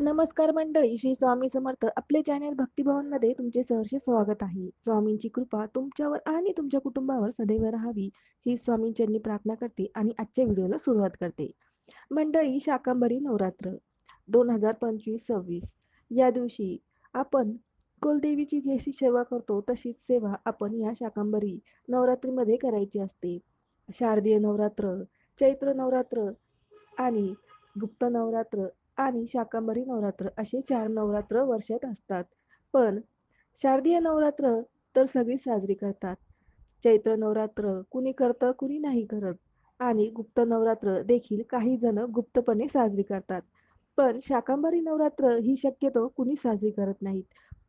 नमस्कार मंडळी श्री स्वामी समर्थ. आपले चॅनल भक्तिभवनमध्ये तुमचे सहर्ष स्वागत आहे. स्वामींची कृपा तुमच्यावर आणि तुमच्या कुटुंबावर सदैव राहावी ही स्वामींच्यांनी प्रार्थना करते आणि आजच्या व्हिडिओला सुरुवात करते. मंडळी शाकांबरी नवरात्र दोन हजार पंचवीस सव्वीस. या दिवशी आपण कुलदेवीची जशी सेवा करतो तशीच सेवा आपण या शाकांबरी नवरात्रीमध्ये करायची असते. शारदीय नवरात्र चैत्र नवरात्र आणि गुप्त नवरात्र आणि शाकंभरी नवरात्र असे चार नवरात्र वर्षात असतात. पण शारदीय नवरात्र तर सगळी साजरी करतात. चैत्र नवरात्र कुणी करतं कुणी नाही करत. आणि गुप्त नवरात्र देखील काही जण गुप्तपणे साजरी करतात. पण शाकंभरी नवरात्र ही शक्यतो कुणी साजरी करत नाहीत.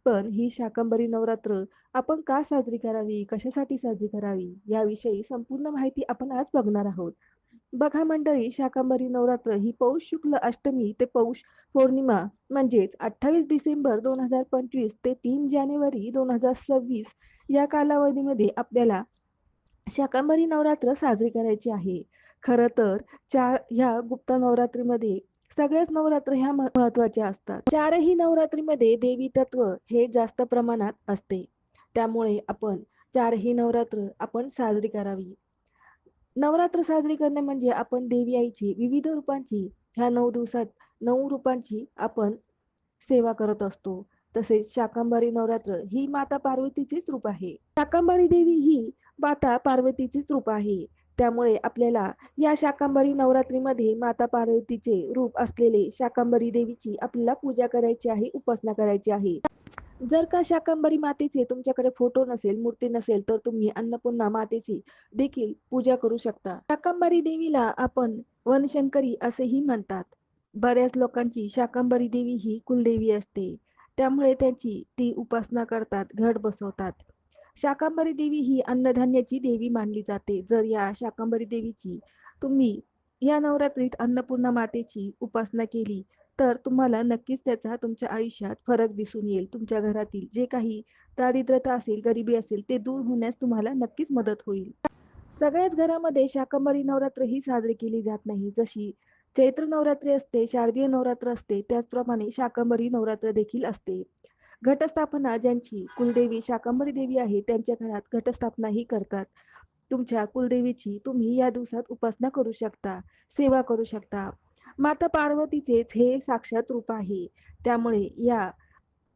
पण ही शाकंभरी नवरात्र आपण का साजरी करावी? कशासाठी साजरी करावी? याविषयी संपूर्ण माहिती आपण आज बघणार आहोत. बघा मंडळी शाकंभरी नवरात्र ही पौष शुक्ल अष्टमी ते पौष पौर्णिमा म्हणजेच अठ्ठावीस डिसेंबर दोन हजार पंचवीस ते तीन जानेवारी दोन हजार सव्वीस या कालावधीमध्ये आपल्याला शाकंभरी नवरात्र साजरी करायची आहे. खरं तर चार ह्या गुप्त नवरात्रीमध्ये सगळ्याच नवरात्र ह्या महत्त्वाच्या असतात. चारही नवरात्रीमध्ये देवी तत्व हे जास्त प्रमाणात असते. त्यामुळे आपण चारही नवरात्र आपण साजरी करावी. नवरात्र साजरी करणे म्हणजे आपण देवी आईची विविध रूपांची ह्या नऊ दिवसात नऊ रूपांची आपण सेवा करत असतो. तसेच शाकंभरी नवरात्र ही माता पार्वतीचेच रूप आहे. शाकंभरी देवी ही माता पार्वतीचेच रूप आहे. त्यामुळे आपल्याला या शाकंभरी नवरात्रीमध्ये माता पार्वतीचे रूप असलेले शाकंभरी देवीची आपल्याला पूजा करायची आहे उपासना करायची आहे. जर का शाकंभरी मातेचे तुमच्याकडे फोटो नसेल मूर्ती नसेल तर तुम्ही अन्नपूर्णा मातेची देखील पूजा करू शकता. शाकंभरी देवीला आपण वनशंकरी असेही म्हणतात. बऱ्याच लोकांची शाकंभरी देवी ही कुलदेवी असते. त्यामुळे त्यांची ती उपासना करतात घट बसवतात. शाकंभरी देवी ही अन्नधान्याची देवी मानली जाते. जर या शाकंभरी देवीची तुम्ही या नवरात्रीत अन्नपूर्णा मातेची उपासना केली तर तुम्हाला नक्कीच त्याचा तुमच्या आयुष्यात फरक दिसून येईल. तुमच्या घरातील जे काही दारिद्रता असेल गरिबी असेल ते दूर होण्यास तुम्हाला नक्कीच मदत होईल. सगळ्याच घरामध्ये शाकंभरी नवरात्र ही साजरी केली जात नाही. जशी चैत्र नवरात्री असते शारदीय नवरात्र असते त्याचप्रमाणे शाकंभरी नवरात्र देखील असते. घटस्थापना ज्यांची कुलदेवी शाकंभरी देवी आहे त्यांच्या घरात घटस्थापना ही करतात. तुमच्या कुलदेवीची तुम्ही या दिवसात उपासना करू शकता सेवा करू शकता. माता पार्वतीचेच हे साक्षात रूप आहे. त्यामुळे या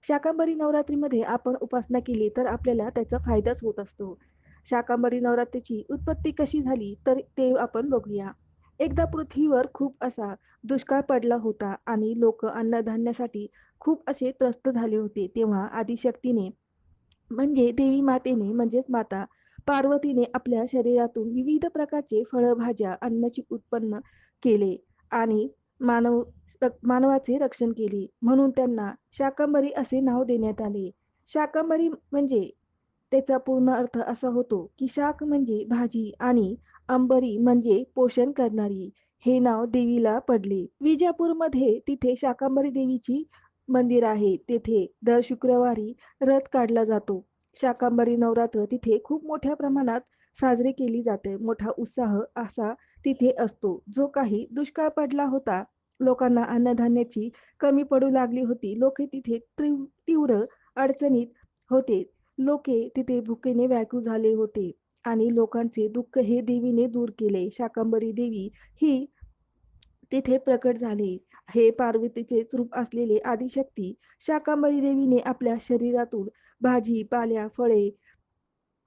शाकांबरी नवरात्रीमध्ये आपण उपासना केली तर आपल्याला त्याचा फायदाच होत असतो. शाकांबरी नवरात्रीची उत्पत्ती कशी झाली तर ते आपण बघूया. एकदा पृथ्वीवर खूप असा दुष्काळ पडला होता आणि लोक अन्नधान्यासाठी खूप असे त्रस्त झाले होते तेव्हा आदिशक्तीने म्हणजे देवी मातेने म्हणजेच माता पार्वतीने आपल्या शरीरातून विविध प्रकारचे फळभाज्या अन्नाची उत्पन्न केले. आणि मानव मानवाचे रक्षण केले. म्हणून त्यांना शाकंभरी असे नाव देण्यात आले. शाकंभरी म्हणजे त्याचा पूर्ण अर्थ असा होतो की शाक म्हणजे भाजी आणि अंबरी म्हणजे पोषण करणारी. हे नाव देवीला पडले. विजापूरमध्ये तिथे शाकंभरी देवीची मंदिर आहे. तेथे दर शुक्रवारी रथ काढला जातो. शाकंभरी नवरात्र तिथे खूप मोठ्या प्रमाणात साजरी केली जाते. मोठा उत्साह असा तिथे असतो. जो काही दुष्काळ पडला होता लोकांना अन्नधान्याची कमी पडू लागली होती. लोके तिथे तीव्र अडचणीत होते. लोके तिथे भुकेने व्याकू झाले होते आणि लोकांचे दुःख हे देवीने दूर केले. शाकंबरी देवी ही तिथे प्रकट झाले. हे पार्वतीचे रूप असलेले आदिशक्ती शाकंबरी देवीने आपल्या शरीरातून भाजी पाल्या फळे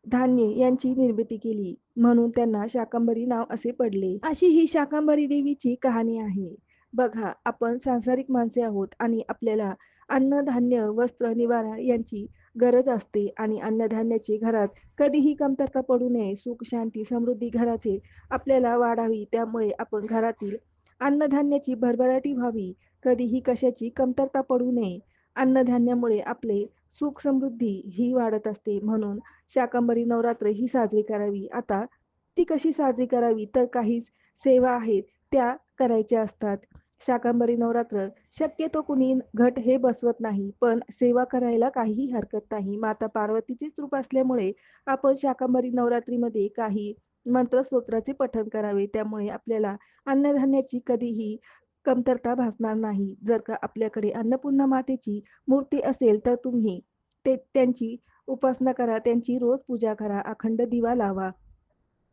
धान्य यांची निर्मिती केली. म्हणून त्यांना शाकंभरी नाव असे पडले. अशी ही शाकंभरी देवीची कहाणी आहे. बघा आपण सांसारिक माणसे आहोत आणि आपल्याला अन्नधान्य वस्त्र निवारा यांची गरज असते आणि अन्नधान्याची घरात कधीही कमतरता पडू नये सुख शांती समृद्धी घराचे आपल्याला वाढावी. त्यामुळे आपण घरातील अन्नधान्याची भरभराटी व्हावी. कधीही कशाची कमतरता पडू नये. अन्नधान्यामुळे आपले सुख समृद्धी ही वाढत असते म्हणून शाकंभरी नवरात्र ही साजरी करावी. आता ती कशी साजरी करावी? तर काही सेवा आहेत त्या करायच्या असतात. शाकंभरी नवरात्र शक्यतो कुणी घट हे बसवत नाही पण सेवा करायला काहीही हरकत नाही. माता पार्वतीचेच रूप असल्यामुळे आपण शाकंभरी नवरात्रीमध्ये काही मंत्र स्तोत्राचे पठण करावे. त्यामुळे आपल्याला अन्नधान्याची कधीही कमतरता भासणार नाही. जर का आपल्याकडे अन्नपूर्णा मातेची मूर्ती असेल तर तुम्ही ते त्यांची उपासना करा त्यांची रोज पूजा करा अखंड दिवा लावा.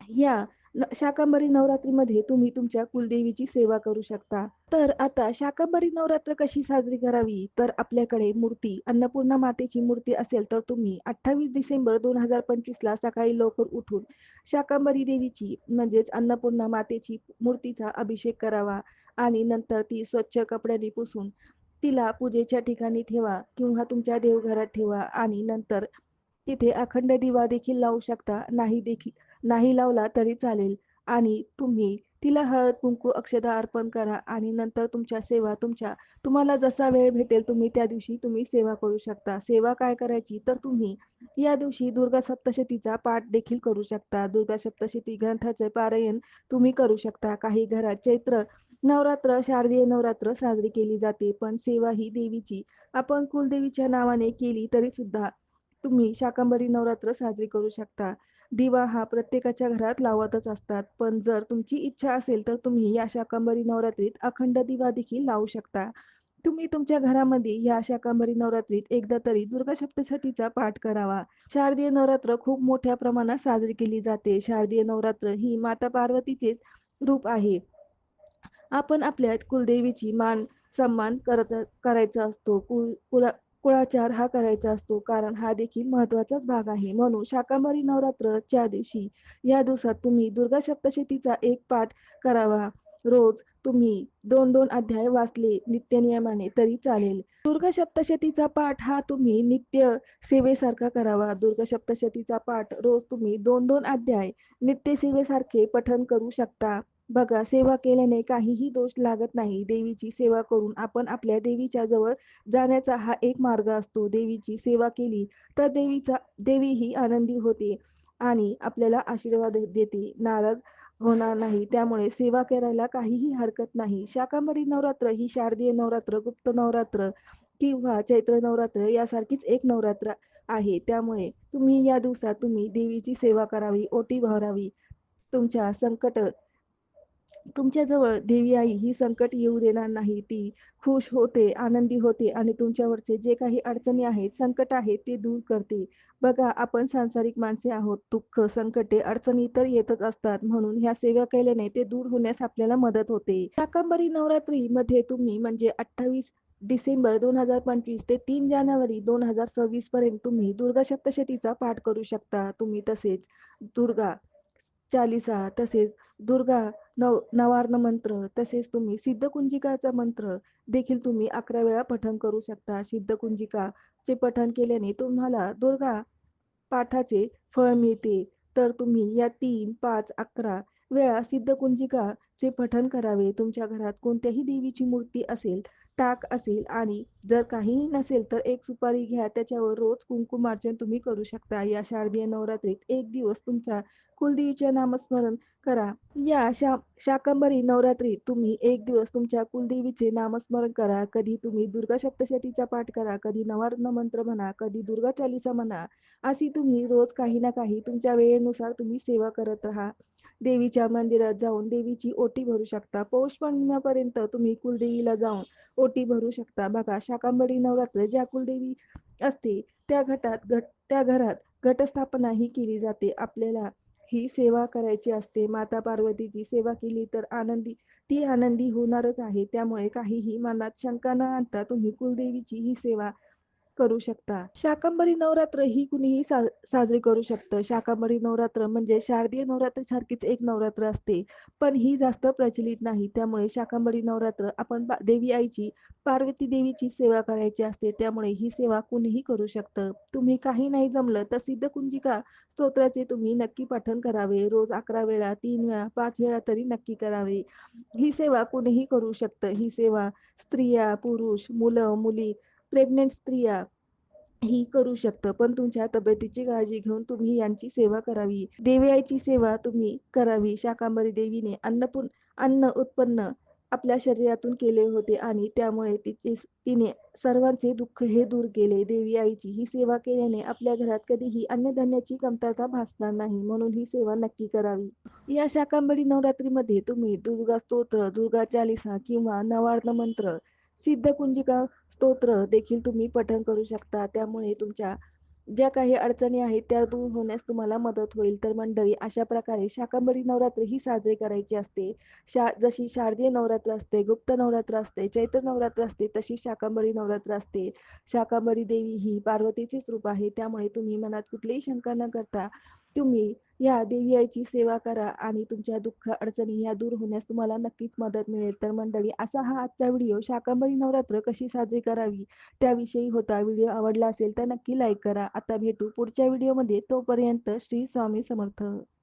या न- शाकंभरी नवरात्रीमध्ये तुम्ही तुमच्या कुलदेवीची सेवा करू शकता. तर आता शाकंभरी नवरात्र कशी साजरी करावी? तर आपल्याकडे मूर्ती अन्नपूर्णा मातेची मूर्ती असेल तर तुम्ही अठ्ठावीस डिसेंबर दोन हजार पंचवीस ला सकाळी लवकर उठून शाकंभरी देवीची म्हणजेच अन्नपूर्णा मातेची मूर्तीचा अभिषेक करावा आणि नंतर ती स्वच्छ कपड्यांनी पुसून तिला पूजेच्या ठिकाणी ठेवा किंवा तुमच्या देवघरात ठेवा आणि नंतर तिथे अखंड दिवा देखील लावू शकता. नाही देखील नाही लावला तरी चालेल. आणि तुम्ही तिला हळद कुंकू अक्षदा अर्पण करा आणि नंतर तुमच्या सेवा तुमच्या तुम्हाला जसा वेळ भेटेल तुम्ही त्या दिवशी तुम्ही सेवा करू शकता. सेवा काय करायची? तर तुम्ही या दिवशी दुर्गा सप्तशतीचा पाठ देखील करू शकता. दुर्गा सप्तशती ग्रंथाचे पारायण तुम्ही करू शकता. काही घरात चैत्र नवरात्र शारदीय नवरात्र साजरी केली जाते. पण सेवा ही देवीची आपण कुलदेवीच्या नावाने केली तरी सुद्धा तुम्ही शाकंभरी नवरात्र साजरी करू शकता. दिवा हा प्रत्येकाच्या घरात लावतच असतात. पण जर तुमची इच्छा असेल तर तुम्ही या शाकंभरी नवरात्रीत अखंड दिवा देखील लावू शकता. तुम्ही तुमच्या घरामध्ये या शाकंभरी नवरात्रीत एकदा तरी दुर्गा सप्तशतीचा पाठ करावा. शारदीय नवरात्र खूप मोठ्या प्रमाणात साजरी केली जाते. शारदीय नवरात्र ही माता पार्वतीचेच रूप आहे. आपण आपल्या कुलदेवीची मान सन्मान करत करायचा असतो. कुल कुला कुळाचार हा करायचा असतो. कारण हा देखील महत्वाचाच भाग आहे. म्हणून शाकांबरी नवरात्रच्या दिवशी या दिवसात तुम्ही दुर्गा सप्तशतीचा एक पाठ करावा. रोज तुम्ही दोन दोन अध्याय वाचले नित्य नियमाने तरी चालेल. दुर्गा सप्तशतीचा पाठ हा तुम्ही नित्य सेवेसारखा करावा. दुर्गा सप्तशतीचा पाठ रोज तुम्ही दोन दोन अध्याय नित्य सेवेसारखे पठन करू शकता. बघा सेवा केल्याने काहीही दोष लागत नाही. देवीची सेवा करून आपण आपल्या देवीच्या जवळ जाण्याचा हा एक मार्ग असतो. देवीची सेवा केली तर देवीचा देवीही आनंदी होते आणि आपल्याला आशीर्वाद देते. नाराज होणार नाही. त्यामुळे सेवा करायला काहीही हरकत नाही. शाकांबरी नवरात्र ही शारदीय नवरात्र गुप्त नवरात्र किंवा चैत्र नवरात्र यासारखीच एक नवरात्र आहे. त्यामुळे तुम्ही या दिवसात तुम्ही देवीची सेवा करावी ओटी भरावी. तुमच्या संकट तुमच्याजवळ देवी आई ही संकट येऊ देणार नाही ती खुश होते आनंदी होते आणि तुमच्यावरचे जे काही अडचणी आहेत संकट आहेत ते दूर करते. बघा आपण सांसारिक माणसे आहोत दुःख संकटे अडचणी तर येतच असतात. म्हणून ह्या सेवा केल्याने ते दूर होण्यास आपल्याला मदत होते. शाकंबरी नवरात्री मध्ये तुम्ही म्हणजे अठ्ठावीस डिसेंबर दोन हजार पंचवीस ते तीन जानेवारी दोन हजार सव्वीस पर्यंत तुम्ही दुर्गा सप्तशतीचा पाठ करू शकता. तुम्ही तसेच दुर्गा चालिसा तसेच दुर्गा नव नवार्ण मंत्र तसेच तुम्ही सिद्धकुंजिकाचा मंत्र देखील तुम्ही अकरा वेळा पठण करू शकता. सिद्धकुंजिकाचे पठण केल्याने तुम्हाला दुर्गा पाठाचे फळ मिळते. तर तुम्ही या तीन पाच अकरा वेळा सिद्धकुंजिकाचे पठण करावे. तुमच्या घरात कोणत्याही देवीची मूर्ती असेल टाक असेल आणि जर काहीही नसेल तर एक सुपारी घ्या त्याच्यावर रोज कुंकुमार्चन तुम्ही करू शकता. या शारदीय नवरात्रीत एक दिवस तुमचा कुलदेवीचे नामस्मरण करा. या शा शाकंभरी नवरात्रीत तुम्ही एक दिवस तुमच्या कुलदेवीचे नामस्मरण करा. कधी तुम्ही दुर्गा सप्तशतीचा पाठ करा कधी नवार्ण मंत्र म्हणा कधी दुर्गा चालिसा म्हणा अशी तुम्ही रोज काही ना काही तुमच्या वेळेनुसार तुम्ही सेवा करत राहा. देवीच्या मंदिरात जाऊन देवीची ओटी भरू शकता. पौष पौर्णिमेपर्यंत तुम्ही कुलदेवीला जाऊन ओटी भरू शकता. बघा शाकांबरी नवरात्र ज्या कुलदेवी असते त्या घटात घट त्या घरात घटस्थापना ही केली जाते. आपल्याला ही सेवा करायची असते. माता पार्वतीची सेवा केली तर आनंदी ती आनंदी होणारच आहे. त्यामुळे काहीही मनात शंका न आणता तुम्ही कुलदेवीची ही सेवा करू शकता. शाकंभरी नवरात्र ही कुणीही साजरी करू शकतं. शाकंभरी नवरात्र म्हणजे शारदीय नवरात्र सारखीच एक नवरात्र असते पण ही जास्त प्रचलित नाही. त्यामुळे शाकंभरी नवरात्र आपण देवी आईची पार्वती देवीची सेवा करायची असते त्यामुळे ही सेवा कुणीही करू शकतं. तुम्ही काही नाही जमलं तर सिद्ध कुंजिका स्तोत्राचे तुम्ही नक्की पठण करावे. रोज अकरा वेळा तीन वेळा पाच वेळा तरी नक्की करावे. ही सेवा कुणीही करू शकतं. ही सेवा स्त्रिया पुरुष मुलं मुली प्रेग्नेंट स्त्रिया ही करू शकतं पण तुमच्या तब्येतीची काळजी घेऊन तुम्ही यांची सेवा करावी देवी आईची सेवा तुम्ही करावी शाकांबरी देवीने अन्नपूर्ण अन्न उत्पन्न आपल्या शरीरातून केले होते आणि त्यामुळे तिचे तिने सर्वांचे दुःख हे दूर केले. देवी आईची ही सेवा केल्याने आपल्या घरात कधीही अन्नधान्याची कमतरता भासणार नाही. म्हणून ही सेवा नक्की करावी. या शाकांबरी नवरात्रीमध्ये तुम्ही दुर्गा स्तोत्र, दुर्गा चालीसा किंवा नवार्ण मंत्र, सिद्धकुंजिका स्तोत्र देखील तुम्ही पठण करू शकता. त्यामुळे तुमच्या ज्या काही अडचणी आहेत त्या दूर होण्यास तुम्हाला मदत होईल. तर मंडळी अशा प्रकारे शाकंभरी नवरात्र ही साजरी करायची असते. शा जशी शारदीय नवरात्र असते, गुप्त नवरात्र असते, चैत्र नवरात्र असते, तशी शाकंभरी नवरात्र असते. शाकंभरी देवी ही पार्वतीचेच रूप आहे. त्यामुळे तुम्ही मनात कुठलीही शंका न करता तुम्ही या देवी आईची सेवा करा आणि तुमच्या दुःख अडचणी ह्या दूर होण्यास तुम्हाला नक्कीच मदत मिळेल. तर मंडळी असा हा आजचा व्हिडिओ शाकंभरी नवरात्र कशी साजरी करावी त्याविषयी होता. व्हिडिओ आवडला असेल तर नक्की लाईक करा. आता भेटू पुढच्या व्हिडिओमध्ये. तोपर्यंत श्री स्वामी समर्थ.